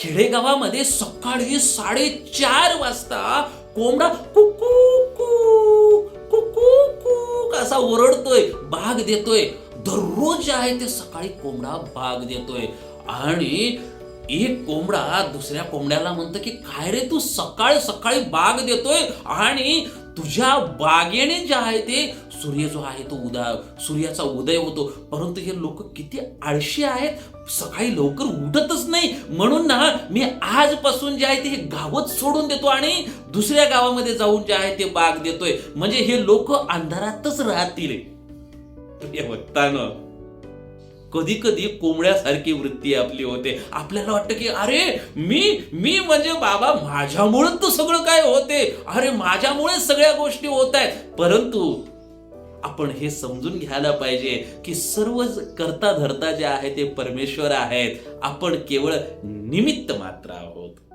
खेडेगावामध्ये सकाळी साडेचार वाजता कोंबडा कुकू कुकू असा ओरडतोय बाग देतोय. दररोज जे आहे ते सकाळी कोंबडा बाग देतोय. आणि एक कोंबडा दुसऱ्या कोंबड्याला म्हणतो की काय रे तू सकाळी सकाळी बाग देतोय आणि तुझ्या बागेने जे आहे ते सूर्य जो आहे तो उदय सूर्याचा उदय होतो. परंतु हे लोक किती आळशी आहेत. सकाळी लवकर उठतच नाही. म्हणून ना मी आजपासून जे आहे ते हे गावच सोडून देतो आणि दुसऱ्या गावामध्ये जाऊन जे आहे ते बाग देतोय. म्हणजे हे लोक अंधारातच राहतील. बघताना कधी कधी कोंबड्यासारखी वृत्ती आपली होते. आपल्याला वाटतं की अरे मी मी म्हणजे बाबा माझ्यामुळे तर सगळं काय होते. अरे माझ्यामुळे सगळ्या गोष्टी होत आहेत. परंतु आपण हे समजून घ्यायला पाहिजे की सर्व करता धरता जे आहे ते परमेश्वर आहेत. आपण केवळ निमित्त मात्र आहोत.